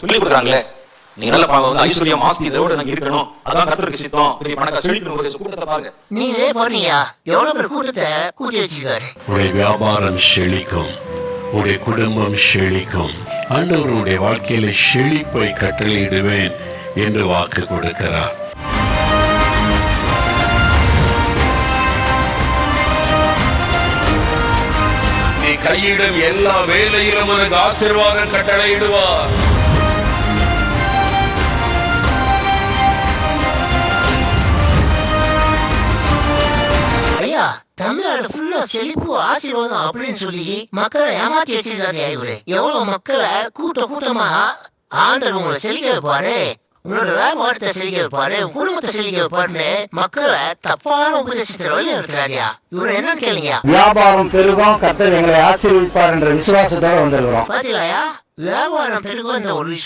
சொல்லி கொடுக்குறாங்களே. நீங்க நல்ல பாவம் வந்து ஐஸ்வர்யம் ஆஸ்தி இதோட நாங்க இருக்கணும். அதான் கர்த்தருக்கு சித்தம். பெரிய பணக்கா உங்களுடைய கூட்டத்தை பாருங்க. நீங்களே போறீங்க எவ்வளவு பேர் கூட்டத்தை கூட்டி வச்சிருக்காரு? உடைய வியாபாரம் செழிக்கும். உடைய குடும்பம் செழிக்கும். ஆண்டவருடைய வாழ்க்கையில செழிப்பை கட்டளையிடுவேன் என்று வாக்கு கொடுக்கிறார். நீ கையிடும் எல்லா வேலையிலும் உனக்கு ஆசீர்வாதம் கட்டளையிடுவார். தமிழ்நாடு ஃபுல்லா செழிப்பு ஆசீர்வாதம் அப்படின்னு சொல்லி மக்களை ஏமாத்தி வச்சிருக்காரு இவரு. எவ்வளவு மக்களை கூட்ட கூட்டமா ஆண்டவர் உங்களை செழிக்க வைப்பாரு? உங்களோட வியாபாரத்தை செழிக்க வைப்பாரு? குடும்பத்தை செழிக்க வைப்பாருன்னு மக்களை தப்பான உபதேசத்தை வழி நடத்துறாருயா? இவர் என்னன்னு கேளுங்க? வியாபாரம் பெருகும் கர்த்தர் எங்களை ஆசீர்வதிப்பார் என்ற விசுவாசத்தோட வந்திருக்கிறோம். பாத்தீங்களாயா? வியாபாரம் பெருகும் இந்த ஒரு விஷயம்